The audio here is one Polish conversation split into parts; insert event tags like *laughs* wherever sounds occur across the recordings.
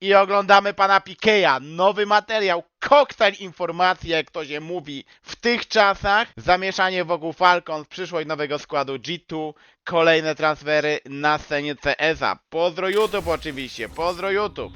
I oglądamy pana Pikeya, nowy materiał, koktajl informacji, jak to się mówi w tych czasach. Zamieszanie wokół Falcons, przyszłość nowego składu G2, kolejne transfery na scenie CS-a. Pozdro YouTube oczywiście, pozdro YouTube.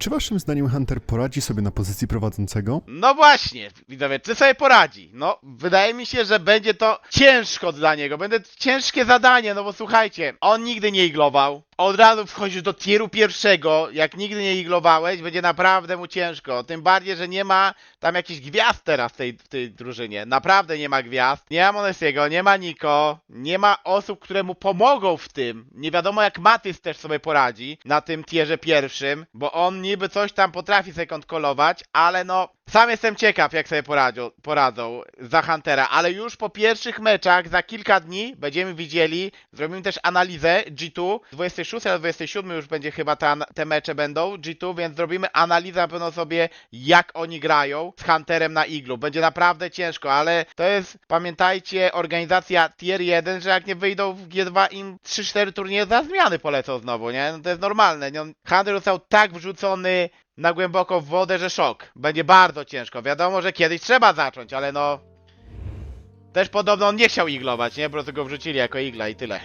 Czy waszym zdaniem Hunter poradzi sobie na pozycji prowadzącego? No właśnie, widzowie, czy sobie poradzi? No, wydaje mi się, że będzie to ciężko dla niego, będzie ciężkie zadanie, no bo słuchajcie, on nigdy nie iglował, od razu wchodzisz do tieru pierwszego, jak nigdy nie iglowałeś, będzie naprawdę mu ciężko, tym bardziej, że nie ma tam jakichś gwiazd teraz w tej, w tej drużynie, naprawdę nie ma gwiazd, nie ma Monesiego, nie ma Niko, nie ma osób, które mu pomogą w tym, nie wiadomo jak Matys też sobie poradzi na tym tierze pierwszym, bo on niby coś tam potrafi sobie kontrolować, ale no, sam jestem ciekaw, jak sobie poradzią, poradzą za Huntera, ale już po pierwszych meczach za kilka dni będziemy widzieli, zrobimy też analizę G2, 26 albo 27 już będzie chyba ta, te mecze będą G2, więc zrobimy analizę na pewno sobie, jak oni grają z Hunterem na Iglu. Będzie naprawdę ciężko, ale to jest, pamiętajcie, organizacja Tier 1, że jak nie wyjdą w G2 im 3-4 turnieje za zmiany polecą znowu, nie? No to jest normalne? Hunter został tak wrzucony na głęboko w wodę, że szok. Będzie bardzo ciężko. Wiadomo, że kiedyś trzeba zacząć, ale no... Też podobno on nie chciał iglować, nie? Po prostu go wrzucili jako igla i tyle.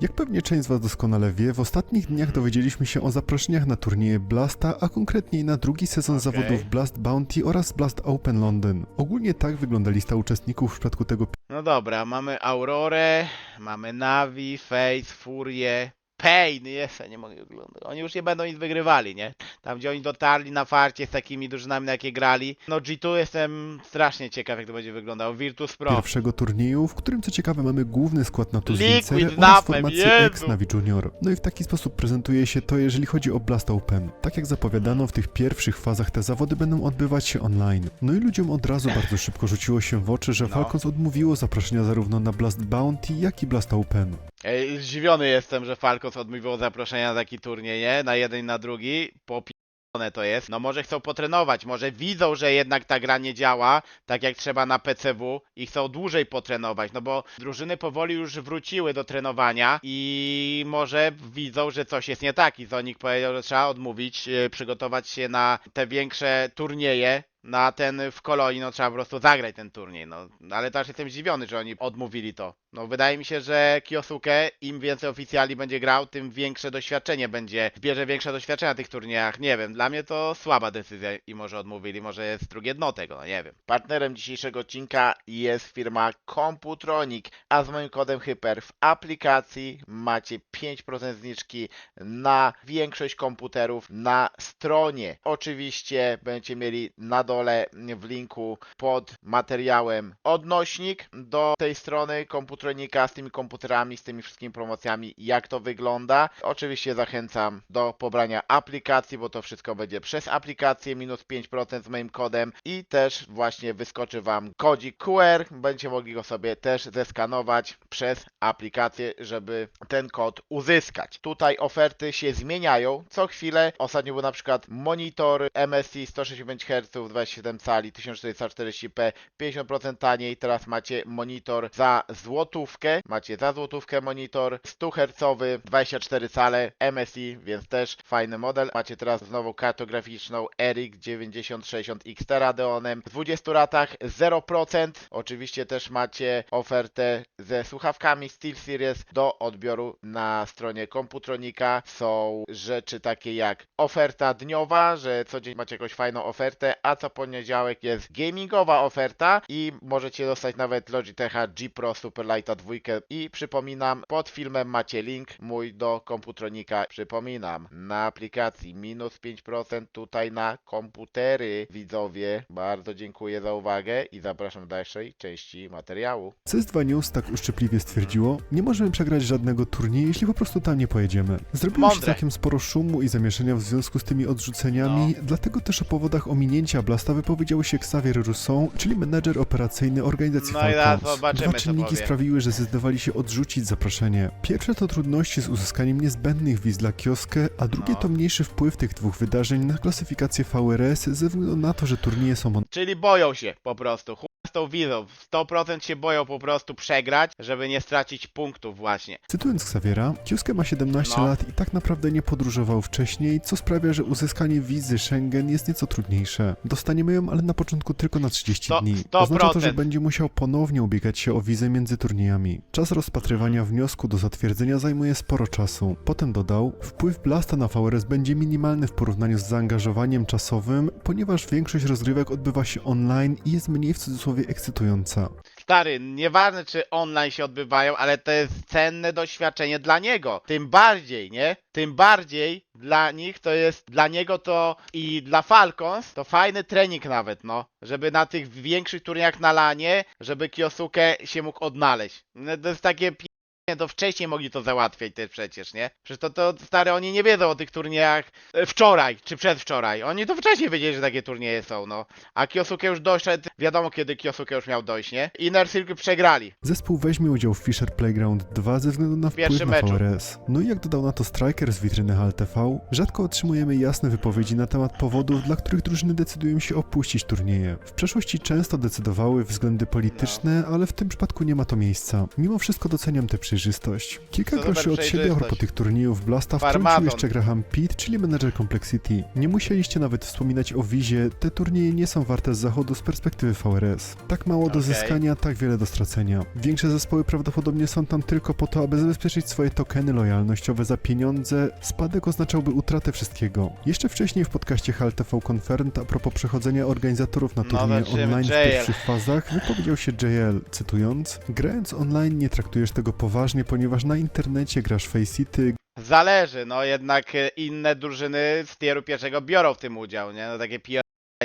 Jak pewnie część z was doskonale wie, w ostatnich dniach dowiedzieliśmy się o zaproszeniach na turnieje Blasta, a konkretniej na drugi sezon Okej. zawodów Blast Bounty oraz Blast Open London. Ogólnie tak wygląda lista uczestników w przypadku tego No dobra, mamy Aurorę, mamy Navi, Face, Furię, Pain, jest, ja nie mogę oglądać. Oni już nie będą nic wygrywali, nie? Tam gdzie oni dotarli na farcie z takimi drużynami, na jakie grali. No G2 jestem strasznie ciekaw, jak to będzie wyglądało. Virtus Pro. pierwszego turnieju, w którym co ciekawe mamy główny skład na Liquid Tuzwincerę z oraz napem, formację Jezu! X Navi Junior. No i w taki sposób prezentuje się to, jeżeli chodzi o Blast Open. Tak jak zapowiadano, w tych pierwszych fazach te zawody będą odbywać się online. No i ludziom od razu bardzo szybko rzuciło się w oczy, że No. Falcons odmówiło zaproszenia zarówno na Blast Bounty, jak i Blast Open. Ej, zdziwiony jestem, że Falcons odmówiło zaproszenia na taki turniej, nie? Na jeden i na drugi. Popi***one to jest. No może chcą potrenować, może widzą, że jednak ta gra nie działa, tak jak trzeba na PCW i chcą dłużej potrenować, no bo drużyny powoli już wróciły do trenowania i może widzą, że coś jest nie tak i Zonik powiedział, że trzeba odmówić, e, przygotować się na te większe turnieje, na ten w kolonii, no trzeba po prostu zagrać ten turniej, no. Ale też jestem zdziwiony, że oni odmówili to. No wydaje mi się, że Kiosuke im więcej oficjali będzie grał, tym większe doświadczenie będzie, zbierze większe doświadczenie na tych turniejach. Nie wiem, dla mnie to słaba decyzja i może odmówili, może jest drugie dno tego, no nie wiem. Partnerem dzisiejszego odcinka jest firma Computronic, a z moim kodem HYPER w aplikacji macie 5% zniżki na większość komputerów na stronie. Oczywiście będziecie mieli na dole w linku pod materiałem odnośnik do tej strony Computronika z tymi komputerami, z tymi wszystkimi promocjami, jak to wygląda. Oczywiście zachęcam do pobrania aplikacji, bo to wszystko będzie przez aplikację, minus 5% z moim kodem i też właśnie wyskoczy Wam kodzik QR, będziecie mogli go sobie też zeskanować przez aplikację, żeby ten kod uzyskać. Tutaj oferty się zmieniają co chwilę. Ostatnio był na przykład monitor MSI 165 Hz, 27 cali, 1440p, 50% taniej. Teraz macie monitor za złotówkę. Macie za złotówkę monitor 100 Hz, 24 cale MSI, więc też fajny model. Macie teraz znowu kartę graficzną RX 9060 XT Radeonem. W 20 ratach 0%. Oczywiście też macie ofertę ze słuchawkami SteelSeries do odbioru na stronie Computronika. Są rzeczy takie jak oferta dniowa, że co dzień macie jakąś fajną ofertę, a co poniedziałek jest gamingowa oferta i możecie dostać nawet Logitecha G Pro Superlighta 2 i przypominam, pod filmem macie link mój do Computronika. Przypominam, na aplikacji minus 5% tutaj na komputery widzowie. Bardzo dziękuję za uwagę i zapraszam do dalszej części materiału. CS2 News tak uszczypliwie stwierdziło, nie możemy przegrać żadnego turnieju, jeśli po prostu tam nie pojedziemy. Zrobiło się całkiem sporo szumu i zamieszania w związku z tymi odrzuceniami, dlatego też o powodach ominięcia Blasta wypowiedział się Xavier Rousseau, czyli menedżer operacyjny organizacji No i Falcons. zobaczymy, Dwa co czynniki powie. Sprawiły że zdecydowali się odrzucić zaproszenie. Pierwsze to trudności z uzyskaniem niezbędnych wiz dla Kioskę, a drugie No. to mniejszy wpływ tych dwóch wydarzeń na klasyfikację VRS ze względu na to, że turnieje są Czyli boją się po prostu. Chuj z tą wizą. 100% się boją po prostu przegrać, żeby nie stracić punktów właśnie. Cytując Xaviera, Kioske ma 17 No. lat i tak naprawdę nie podróżował wcześniej, co sprawia, że uzyskanie wizy Schengen jest nieco trudniejsze. Dostaniemy ją, ale na początku tylko na 30 Sto- dni. 100%. Oznacza to, że będzie musiał ponownie ubiegać się o wizę między turniejami. Czas rozpatrywania wniosku do zatwierdzenia zajmuje sporo czasu. Potem dodał, wpływ Blasta na VRS będzie minimalny w porównaniu z zaangażowaniem czasowym, ponieważ większość rozgrywek odbywa się online i jest mniej w cudzysłowie ekscytująca. Stary, nieważne czy online się odbywają, ale to jest cenne doświadczenie dla niego. Tym bardziej, nie? Tym bardziej dla nich to jest, dla niego to i dla Falcons to fajny trening nawet, no. Żeby na tych większych turniejach na lanie, żeby Kiosuke się mógł odnaleźć. No, to jest takie pi- to wcześniej mogli to załatwiać też przecież, nie? Przecież to, to stary, oni nie wiedzą o tych turniejach e, wczoraj, czy przedwczoraj. Oni to wcześniej wiedzieli, że takie turnieje są, no. A Kiosuke już doszedł, wiadomo kiedy Kiosuke już miał dojść, nie? Inner Circle przegrali. Zespół weźmie udział w Fisher Playground 2 ze względu na wpływ Pierwszym na meczu. VRS. No i jak dodał na to Striker z witryny HLTV, rzadko otrzymujemy jasne wypowiedzi na temat powodów, dla których drużyny decydują się opuścić turnieje. W przeszłości często decydowały względy polityczne, ale w tym przypadku nie ma to miejsca. Mimo wszystko doceniam tę przejrzystość. Kilka groszy od siebie a propos tych turniejów Blasta wtrącił jeszcze Graham Pitt, czyli menedżer Complexity. Nie musieliście nawet wspominać o wizie, te turnieje nie są warte z zachodu z perspektywy VRS. Tak mało do Okej. zyskania, tak wiele do stracenia. Większe zespoły prawdopodobnie są tam tylko po to, aby zabezpieczyć swoje tokeny lojalnościowe za pieniądze. Spadek oznaczałby utratę wszystkiego. Jeszcze wcześniej w podcaście HLTV Confirmed a propos przechodzenia organizatorów na No, turnieje zobaczymy. online w pierwszych fazach, wypowiedział się JL, cytując Grając online nie traktujesz tego poważnie, ponieważ na internecie grasz Faceit, Zależy, no jednak e, inne drużyny z tieru pierwszego biorą w tym udział, nie? No takie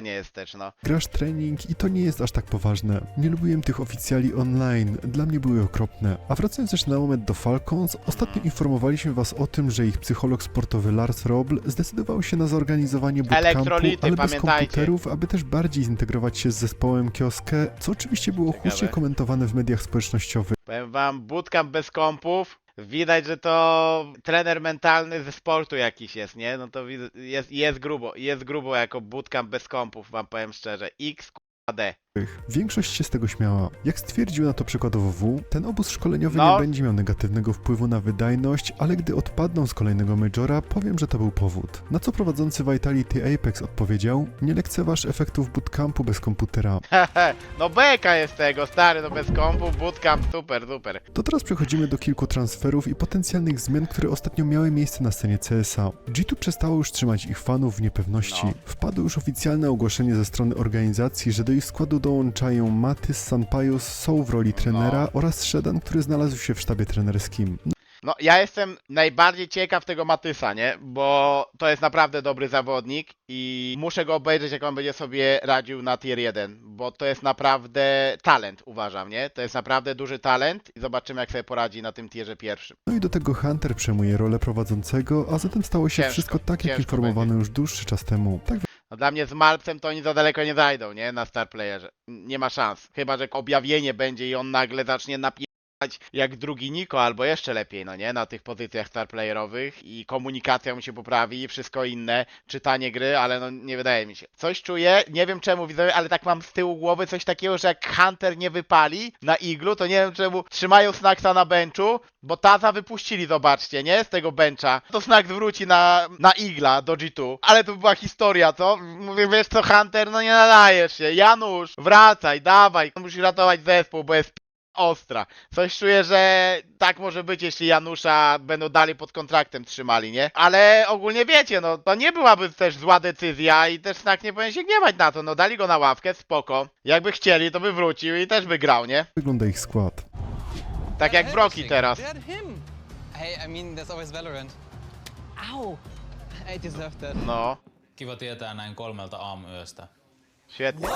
nie jest też, no. Grasz trening i to nie jest aż tak poważne. Nie lubiłem tych oficjali online, dla mnie były okropne. A wracając jeszcze na moment do Falcons, ostatnio informowaliśmy was o tym, że ich psycholog sportowy Lars Robl zdecydował się na zorganizowanie bootcampu, Elektrolity, ale bez pamiętajcie. komputerów, aby też bardziej zintegrować się z zespołem Kioskę, co oczywiście było Ciekawe. hucznie komentowane w mediach społecznościowych. Powiem wam, bootcamp bez kompów. Widać, że to trener mentalny ze sportu jakiś jest, nie? No to jest, jest grubo, jest grubo jako bootcamp bez kompów, wam powiem szczerze. X, D. Większość się z tego śmiała. Jak stwierdził na to przykładowo W, ten obóz szkoleniowy No. nie będzie miał negatywnego wpływu na wydajność, ale gdy odpadną z kolejnego majora, powiem, że to był powód. Na co prowadzący Vitality Apex odpowiedział, nie lekceważ efektów bootcampu bez komputera. *laughs* no beka jest tego, stary, no bez kompów, bootcamp, super, super. To teraz przechodzimy do kilku transferów i potencjalnych zmian, które ostatnio miały miejsce na scenie CSA. G2 przestało już trzymać ich fanów w niepewności. No. Wpadło już oficjalne ogłoszenie ze strony organizacji, że do ich składu dołączają Matys, Sanpajus, są w roli trenera No. oraz Shedan, który znalazł się w sztabie trenerskim. No, ja jestem najbardziej ciekaw tego Matysa, nie? Bo to jest naprawdę dobry zawodnik i muszę go obejrzeć, jak on będzie sobie radził na tier 1, bo to jest naprawdę talent, uważam, nie? To jest naprawdę duży talent i zobaczymy, jak sobie poradzi na tym tierze pierwszym. No i do tego Hunter przejmuje rolę prowadzącego, a zatem stało się Ciężko, wszystko tak, jak ciężko informowano już dłuższy czas temu. Tak No dla mnie z Malpsem to oni za daleko nie zajdą, nie? Na star playerze. Nie ma szans. Chyba, że objawienie będzie i on nagle zacznie napierać jak drugi Niko, albo jeszcze lepiej, no nie? Na tych pozycjach star playerowych i komunikacja mu się poprawi wszystko inne, czytanie gry, ale no nie wydaje mi się. Coś czuję, nie wiem czemu widzę, ale tak mam z tyłu głowy coś takiego, że jak Hunter nie wypali na iglu, to nie wiem czemu trzymają Snacksa na benchu, bo Taza wypuścili, zobaczcie, nie? Z tego bencha. To Snack wróci na, na igla do G2. Ale to była historia, co? Mówię, wiesz co, Hunter, no nie nadajesz się. Janusz, wracaj, dawaj. Musisz ratować zespół, bo jest ostra. Coś czuję, że tak może być, jeśli Janusza będą dalej pod kontraktem trzymali, nie? Ale ogólnie wiecie, no to nie byłaby też zła decyzja i też Snack nie powinien się gniewać na to. No dali go na ławkę, spoko. Jakby chcieli, to by wrócił i też by grał, nie? wygląda ich skład. Tak jak Broki teraz. They had him. Hey, I mean, there's always Valorant. Ow! I deserved that. No, Kiva tietää näin kolmelta aamuyöstä. świetnie.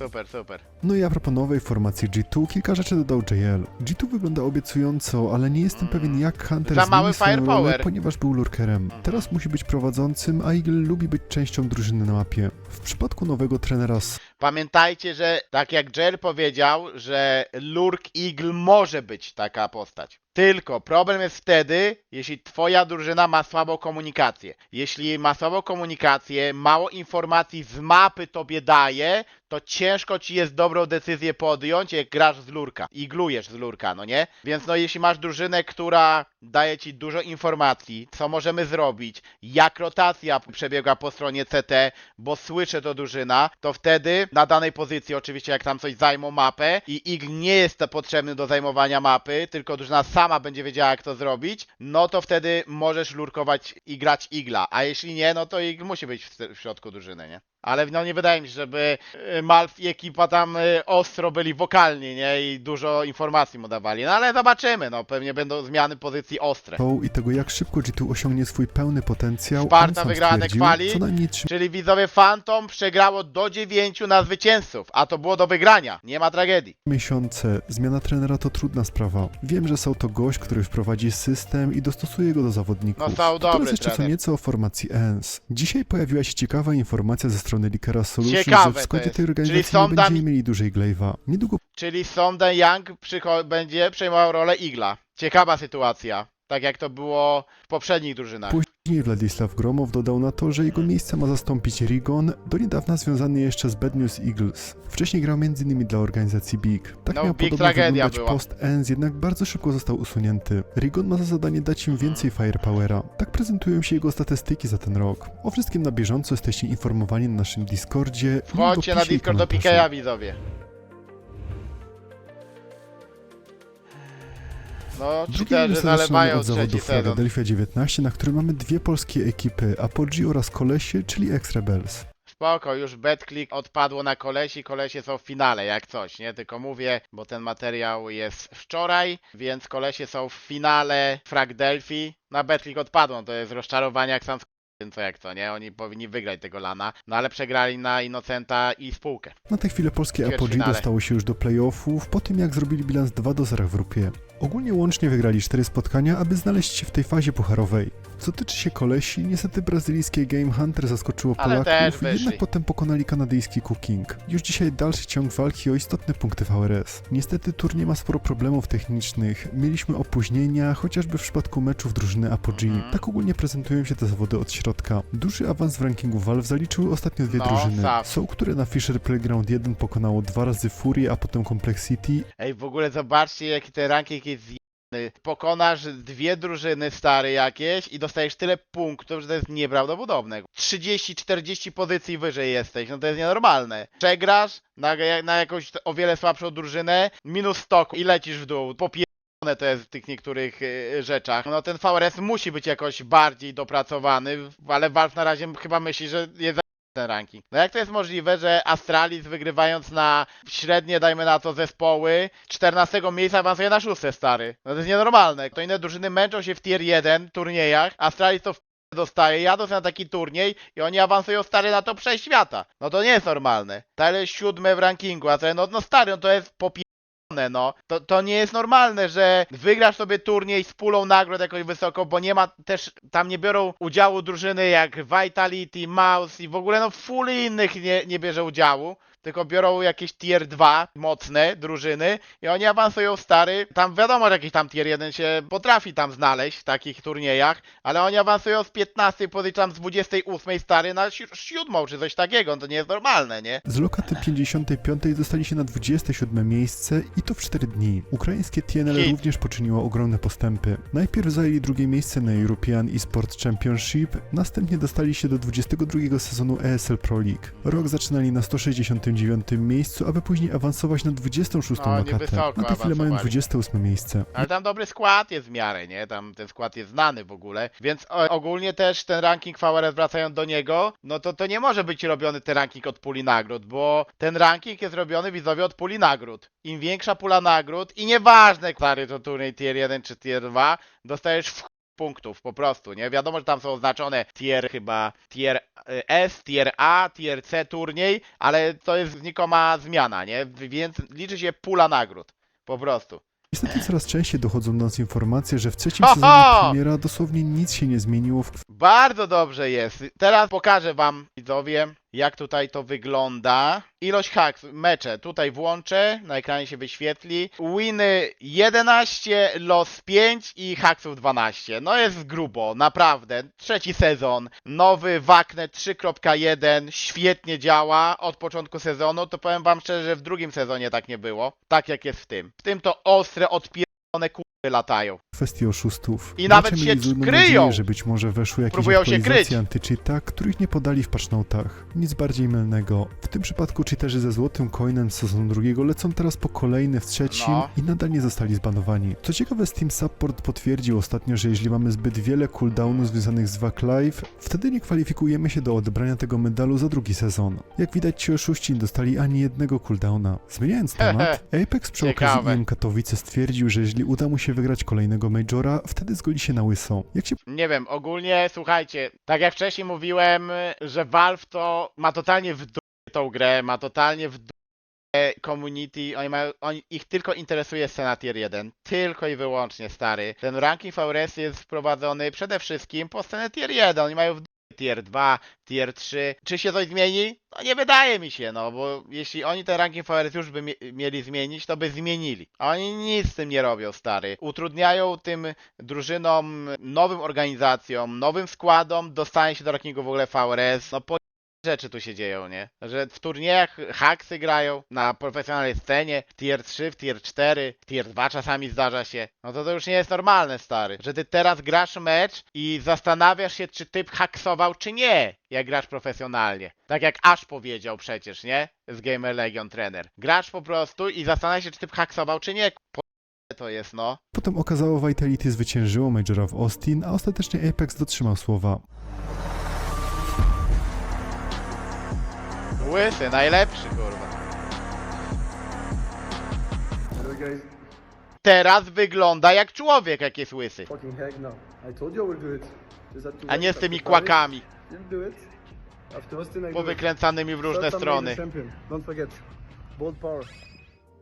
Super, super. No i a propos nowej formacji G2, kilka rzeczy dodał JL. G2 wygląda obiecująco, ale nie jestem pewien jak Hunter Za mały zmieni swoją rolę, firepower. ponieważ był lurkerem. Teraz musi być prowadzącym, a Eagle lubi być częścią drużyny na mapie. W przypadku nowego trenera Pamiętajcie, że tak jak Jer powiedział, że Lurk Eagle może być taka postać. Tylko problem jest wtedy, jeśli twoja drużyna ma słabą komunikację. Jeśli ma słabą komunikację, mało informacji z mapy tobie daje, to ciężko ci jest dobrą decyzję podjąć, jak grasz z lurka i glujesz z lurka, no nie? Więc no jeśli masz drużynę, która daje ci dużo informacji, co możemy zrobić, jak rotacja przebiega po stronie CT, bo słyszę to drużyna, to wtedy na danej pozycji, oczywiście jak tam coś zajmą mapę i Igl nie jest potrzebny do zajmowania mapy, tylko drużyna sama będzie wiedziała jak to zrobić, no to wtedy możesz lurkować i grać Igla, a jeśli nie, no to Igl musi być w środku drużyny, nie? Ale no nie wydaje mi się, żeby y, Malf i ekipa tam y, ostro byli wokalnie, nie? I dużo informacji mu dawali. No ale zobaczymy, no pewnie będą zmiany pozycji ostre. I tego jak szybko G2 osiągnie swój pełny potencjał, Sparta wygrane kwali. co najmniej trzy Czyli widzowie Phantom przegrało do 9 na zwycięzców, a to było do wygrania. Nie ma tragedii. miesiące. Zmiana trenera to trudna sprawa. Wiem, że są to gość, który wprowadzi system i dostosuje go do zawodników. No, są dobry Teraz jeszcze co trener. nieco o formacji ENS. Dzisiaj pojawiła się ciekawa informacja ze strony Likera Solutions, Ciekawe że w składzie tej Czyli organizacji nie będziemy mieli dłużej Glaive'a. Niedługo Czyli Sonda Young będzie przejmował rolę Igla. Ciekawa sytuacja. Tak jak to było w poprzednich drużynach. Później Władysław Gromow dodał na to, że jego miejsce ma zastąpić Rigon, do niedawna związany jeszcze z Bad News Eagles. Wcześniej grał m.in. dla organizacji Big. Tak No, miał Big podobno tragedia wyglądać była. post ENS, jednak bardzo szybko został usunięty. Rigon ma za zadanie dać im więcej firepowera. Tak prezentują się jego statystyki za ten rok. O wszystkim na bieżąco jesteście informowani na naszym Discordzie. Wchodźcie na Discord do. Pikeja widzowie. No, Drugi cheaterzy nalewają od zawodu trzeci sezon. Philadelphia 19, na którym mamy dwie polskie ekipy, Apogee oraz Kolesie, czyli X-Rebels. Spoko, już BetClick odpadło na kolesi, kolesie są w finale, jak coś, nie? Tylko mówię, bo ten materiał jest wczoraj, więc kolesie są w finale Frag Delphi. Na BetClick odpadło, to jest rozczarowanie jak sam co jak co, nie? Oni powinni wygrać tego lana, no ale przegrali na Innocenta i spółkę. Na tę chwilę polskie Apogee Ćwierćfinale. dostało się już do playoffów po tym jak zrobili bilans 2 do 0 w grupie. Ogólnie łącznie wygrali 4 spotkania, aby znaleźć się w tej fazie pucharowej. Co tyczy się kolesi, niestety brazylijskie Game Hunter zaskoczyło Ale też Polaków, wyszli. jednak potem pokonali kanadyjski Cooking. Już dzisiaj dalszy ciąg walki o istotne punkty VRS. Niestety turniej ma sporo problemów technicznych, mieliśmy opóźnienia, chociażby w przypadku meczów drużyny Apogee. Mhm. Tak ogólnie prezentują się te zawody od środka. Duży awans w rankingu Valve zaliczyły ostatnio dwie No, drużyny. SAP. Są, które na Fisher Playground 1 pokonało dwa razy Fury, a potem Complexity. Ej, w ogóle zobaczcie jaki ten ranking jest. Pokonasz dwie drużyny stare jakieś i dostajesz tyle punktów, że to jest nieprawdopodobne. 30-40 pozycji wyżej jesteś, no to jest nienormalne. Przegrasz na, na jakąś o wiele słabszą drużynę, minus 100 i lecisz w dół. Popierdolone to jest w tych niektórych y, rzeczach. No ten VRS musi być jakoś bardziej dopracowany, ale Valve na razie chyba myśli, że jest ten ranking. No jak to jest możliwe, że Astralis wygrywając na średnie, dajmy na to, zespoły, 14 miejsca awansuje na szóste, stary. No to jest nienormalne. To inne drużyny męczą się w tier 1 turniejach, Astralis to w dostaje, jadą na taki turniej i oni awansują stary na top 6 świata. No to nie jest normalne. Tyle siódme w rankingu, a to, no, no stary, no to jest popie... No, to, to nie jest normalne, że wygrasz sobie turniej z pulą nagród jakoś wysoko, bo nie ma też, tam nie biorą udziału drużyny jak Vitality, Mouse i w ogóle no full innych nie, nie bierze udziału, tylko biorą jakieś tier 2 mocne drużyny i oni awansują stary, tam wiadomo, że jakiś tam tier 1 się potrafi tam znaleźć w takich turniejach, ale oni awansują z 15 pozycji tam z 28 stary na si- siódmą czy coś takiego, no to nie jest normalne, nie? Z lokaty 55 dostali się na 27 miejsce i to w 4 dni. Ukraińskie TNL Hit. również poczyniło ogromne postępy. Najpierw zajęli drugie miejsce na European eSports Championship, następnie dostali się do 22 sezonu ESL Pro League. Rok zaczynali na 169 miejscu, aby później awansować na 26 No, lokatę. Na tę chwilę mają awansowali. 28 miejsce. Ale tam dobry skład jest w miarę, nie? Tam ten skład jest znany w ogóle. Więc o, ogólnie też ten ranking VRS wracając do niego, no to to nie może być robiony ten ranking od puli nagród, bo ten ranking jest robiony widzowie od puli nagród. Im większa pula nagród i nieważne, stary to turniej tier 1 czy tier 2, dostajesz w punktów po prostu, nie? Wiadomo, że tam są oznaczone tier chyba, tier y, S, tier A, tier C turniej, ale to jest znikoma zmiana, nie? Więc liczy się pula nagród. Po prostu. Niestety coraz częściej dochodzą do nas informacje, że w trzecim Ho, sezonie premiera dosłownie nic się nie zmieniło w Bardzo dobrze jest. Teraz pokażę wam, widzowie, jak tutaj to wygląda. Ilość haks, mecze. Tutaj włączę, na ekranie się wyświetli. Winy 11, los 5 i haksów 12. No jest grubo, naprawdę. Trzeci sezon, nowy Waknet 3.1, świetnie działa od początku sezonu. To powiem wam szczerze, że w drugim sezonie tak nie było. Tak jak jest w tym. W tym to ostre, odpierdolone kurwy latają. kwestii oszustów. I nawet się kryją. że być może weszły jakieś Próbują się aktualizacje kryć. anty-cheata, których nie podali w patchnotach. Nic bardziej mylnego. W tym przypadku cheaterzy ze złotym coinem z sezonu drugiego lecą teraz po kolejny w trzecim No. i nadal nie zostali zbanowani. Co ciekawe, Steam Support potwierdził ostatnio, że jeśli mamy zbyt wiele cooldownów związanych z VAC Live, wtedy nie kwalifikujemy się do odebrania tego medalu za drugi sezon. Jak widać, ci oszuści nie dostali ani jednego cooldowna. Zmieniając temat, Apex przy Ciekawe. okazji IM Katowice stwierdził, że jeśli uda mu się wygrać kolejnego Majora, wtedy zgodzi się na łyso. Jak się Nie wiem, ogólnie słuchajcie, tak jak wcześniej mówiłem, że Valve to ma totalnie w dupie tą grę, ma totalnie w dupie community, oni mają, oni, ich tylko interesuje scena tier 1, tylko i wyłącznie stary. Ten ranking VRS jest wprowadzony przede wszystkim po scenę tier 1, oni mają w tier 2, tier 3. Czy się coś zmieni? No nie wydaje mi się, no bo jeśli oni ten ranking VRS już by mie mieli zmienić, to by zmienili. A oni nic z tym nie robią, stary. Utrudniają tym drużynom, nowym organizacjom, nowym składom dostanie się do rankingu w ogóle VRS. No po rzeczy tu się dzieją, nie? Że w turniejach haksy grają na profesjonalnej scenie, w tier 3, w tier 4, w tier 2 czasami zdarza się. No to to już nie jest normalne, stary. Że ty teraz grasz mecz i zastanawiasz się, czy typ haksował, czy nie, jak grasz profesjonalnie. Tak jak Ash powiedział przecież, nie? Z Gamer Legion trener. Grasz po prostu i zastanawiasz się, czy typ haksował, czy nie. To jest, no. Potem okazało Vitality zwyciężyło Majora w Austin, a ostatecznie Apex dotrzymał słowa. Łysy, najlepszy, kurwa. Hello guys, Teraz wygląda jak człowiek, jak jest łysy. fucking heck no. I told you I will do it. Just had to A wait nie z after tymi Paris. kłakami, Didn't do it. After Austin I do it. powykręcanymi w różne Third time being strony. the champion. Don't forget. Bold power.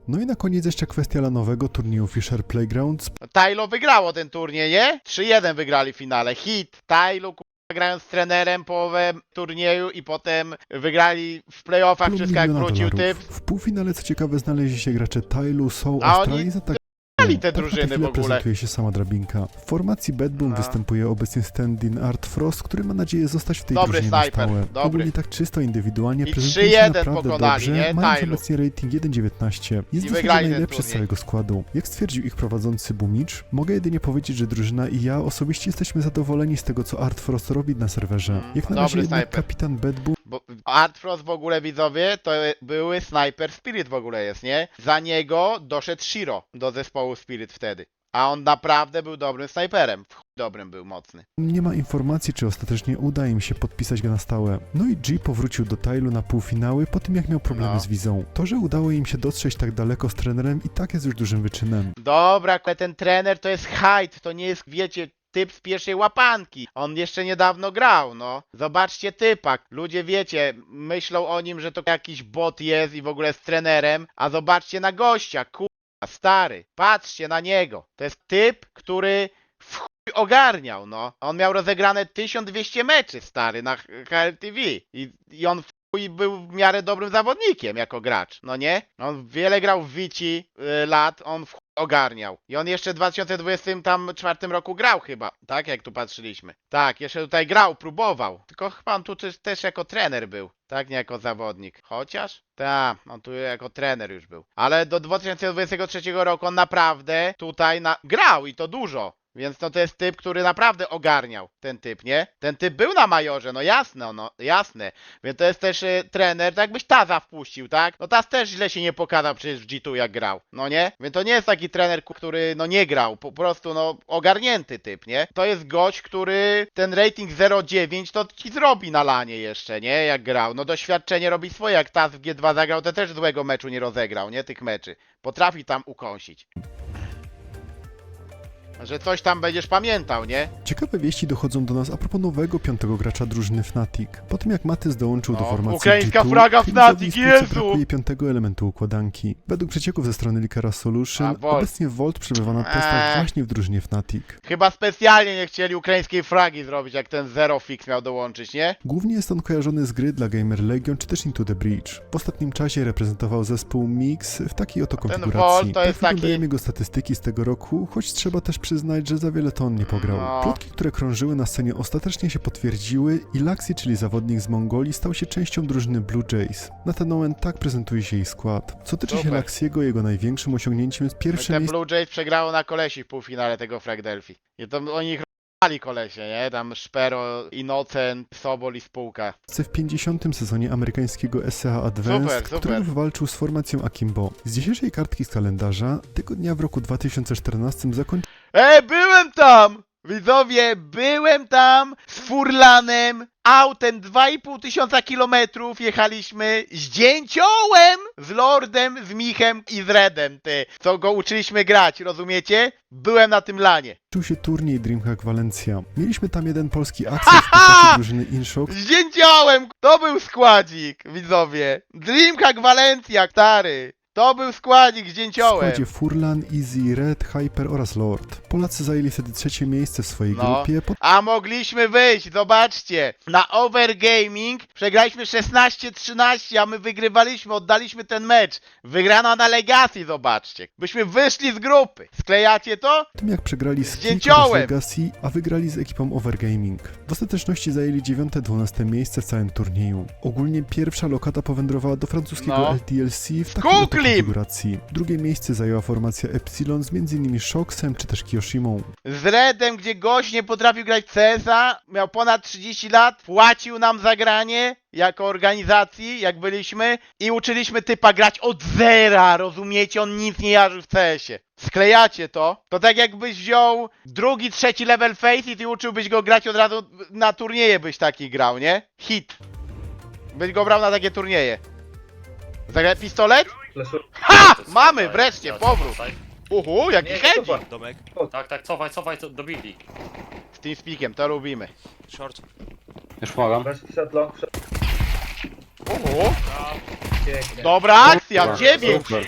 No i na koniec jeszcze kwestia lanowego turnieju Fisher Playgrounds. Tylo wygrało ten turniej, nie? 3-1 wygrali w finale. Hit. Tylo kurwa, grając z trenerem połowę turnieju i potem wygrali w playoffach wszystko jak miliona wrócił dolarów. typ. W półfinale co ciekawe znaleźli się gracze Tylu, Soul, A oni Australii za tak grali te drużyny w ogóle. prezentuje się sama drabinka. W formacji Bad Boom No. występuje obecnie stand-in Art Frost, który ma nadzieję zostać w tej Dobry drużynie snajper, na stałe. dobry. Ogólnie tak czysto indywidualnie I prezentuje się 3-1 naprawdę pokonali, dobrze, nie? mając Tylu. obecnie rating 1.19. Jest w zasadzie wygrali ten najlepszy z turniej. całego składu. Jak stwierdził ich prowadzący Bumicz, mogę jedynie powiedzieć, że drużyna i ja osobiście jesteśmy zadowoleni z tego, co Art Frost robi na serwerze. Mm, Jak na dobry razie jednak snajper. kapitan Bad Boom Bo Art Frost w ogóle widzowie to były Sniper Spirit w ogóle jest, nie? Za niego doszedł Shiro do zespołu Spirit wtedy. A on naprawdę był dobrym snajperem. W dobrym był, mocny. Nie ma informacji, czy ostatecznie uda im się podpisać go na stałe. No i G powrócił do Tylu na półfinały po tym, jak miał problemy No. z wizą. To, że udało im się dotrzeć tak daleko z trenerem i tak jest już dużym wyczynem. Dobra, ale ten trener to jest hajt, to nie jest, wiecie, typ z pierwszej łapanki. On jeszcze niedawno grał, no. Zobaczcie typak. Ludzie, wiecie, myślą o nim, że to jakiś bot jest i w ogóle z trenerem, a zobaczcie na gościa, kurwa, stary. Patrzcie na niego. To jest typ, który w ogarniał, no. On miał rozegrane 1200 meczy, stary, na HLTV. I, i on i był w miarę dobrym zawodnikiem jako gracz, no nie? On wiele grał w Vici y, lat, on w ogarniał. I on jeszcze w 2024 roku grał chyba, tak? Jak tu patrzyliśmy. Tak, jeszcze tutaj grał, próbował. Tylko chyba on tu też jako trener był, tak? Nie jako zawodnik. Chociaż? Tak, on tu jako trener już był. Ale do 2023 roku on naprawdę tutaj na... grał i to dużo. Więc no to jest typ, który naprawdę ogarniał ten typ, nie? Ten typ był na majorze, no jasne, no jasne. Więc to jest też y, trener, tak jakbyś Taza wpuścił, tak? No Taz też źle się nie pokazał przecież w G2 jak grał, no nie? Więc to nie jest taki trener, który no nie grał, po prostu no ogarnięty typ, nie? To jest gość, który ten rating 0,9 to ci zrobi na lanie jeszcze, nie? Jak grał. No doświadczenie robi swoje, jak Taz w G2 zagrał, to też złego meczu nie rozegrał, nie? Tych meczy. Potrafi tam ukąsić. Że coś tam będziesz pamiętał, nie? Ciekawe wieści dochodzą do nas a propos nowego piątego gracza drużyny Fnatic. Po tym jak Matys dołączył do No, formacji ukraińska G2, flaga Filmowi Fnatic, Jezu! brakuje piątego elementu układanki. Według przecieków ze strony Likera A, Solution, Volt. obecnie Volt przebywa na testach Eee. właśnie w drużynie Fnatic. Chyba specjalnie nie chcieli ukraińskiej fragi zrobić, jak ten Zero Fix miał dołączyć, nie? Głównie jest on kojarzony z gry dla Gamer Legion czy też Into the Breach. W ostatnim czasie reprezentował zespół Mix w takiej oto Volt konfiguracji. to jest tak wyglądają taki- jego statystyki z tego roku, choć trzeba też przyznać, że za wiele to on nie pograł. No. Plotki, które krążyły na scenie ostatecznie się potwierdziły i Laxi, czyli zawodnik z Mongolii, stał się częścią drużyny Blue Jays. Na ten moment tak prezentuje się jej skład. Co tyczy się Super. Laxiego, jego największym osiągnięciem jest pierwsze Te miejsce Blue Jays przegrało na kolesi w półfinale tego Frag Delphi. I to oni ich rozwali kolesie, nie? Tam Szpero, Innocent, Sobol i spółka. w 50. sezonie amerykańskiego SEA Advanced, Super, w super. którym wywalczył z formacją Akimbo. Z dzisiejszej kartki z kalendarza, tego dnia w roku 2014 zakończył E, byłem tam! Widzowie, byłem tam z Furlanem, autem 2,5 tysiąca kilometrów jechaliśmy z dzięciołem, z Lordem, z Michem i z Redem, ty, co go uczyliśmy grać, rozumiecie? Byłem na tym lanie. się turniej Dreamhack Valencia. Mieliśmy tam jeden polski *laughs* akcent w postaci drużyny InShock, Z dzięciołem! To był składzik, widzowie. Dreamhack Valencia, stary. To był składzik z w dzięciołem. składzie Furlan, Easy, Red, Hyper oraz Lord. Polacy zajęli wtedy trzecie miejsce w swojej No. grupie, po A mogliśmy wyjść, zobaczcie. Na Overgaming przegraliśmy 16-13, a my wygrywaliśmy, oddaliśmy ten mecz. Wygrano na Legacy, zobaczcie. Byśmy wyszli z grupy. Sklejacie to? tym jak przegrali z Kick oraz dzięciołem. Legacy, a wygrali z ekipą Overgaming. W ostateczności zajęli 9-12 miejsce w całym turnieju. Ogólnie pierwsza lokata powędrowała do francuskiego No. LTLC w oto Kuklim! Konfiguracji. Drugie miejsce zajęła formacja Epsilon z m.in. Shocksem czy też Kiyoshimą. Z Redem, gdzie gość nie potrafił grać CSa, miał ponad 30 lat, płacił nam za granie jako organizacji, jak byliśmy i uczyliśmy typa grać od zera, rozumiecie? On nic nie jarzył w CS-ie. Sklejacie to? To tak jakbyś wziął drugi, trzeci level face i ty uczyłbyś go grać od razu na turnieje byś taki grał, nie? Hit. Byś go brał na takie turnieje. Zagrać pistolet? Ha! Mamy wreszcie powrót. Uhu, jaki Nie, chęci. super. Domek, Tak, tak, cofaj, cofaj, co- do building. Z TeamSpeakiem, to lubimy. short. Już pomagam. Long, shot. Uhu. Pięknie. Dobra akcja, 9! super.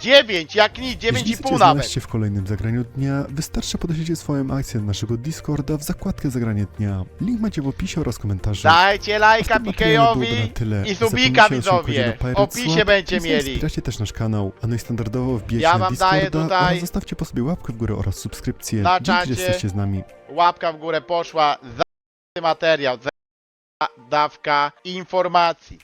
9, jak nic, Jeśli 9,5 chcecie nawet. się w kolejnym zagraniu dnia, wystarczy podejście swoją akcję do naszego Discorda w zakładkę zagranie dnia. Link macie w opisie oraz komentarzu. Dajcie lajka Pikejowi i subika widzowie. W opisie i mieli. Wspieracie też nasz kanał, a no i standardowo wbijecie Ja na wam daję Discorda tutaj- zostawcie po sobie łapkę w górę oraz subskrypcję. Na Dzięki, że jesteście z nami. Łapka w górę poszła, za materiał, za dawka informacji.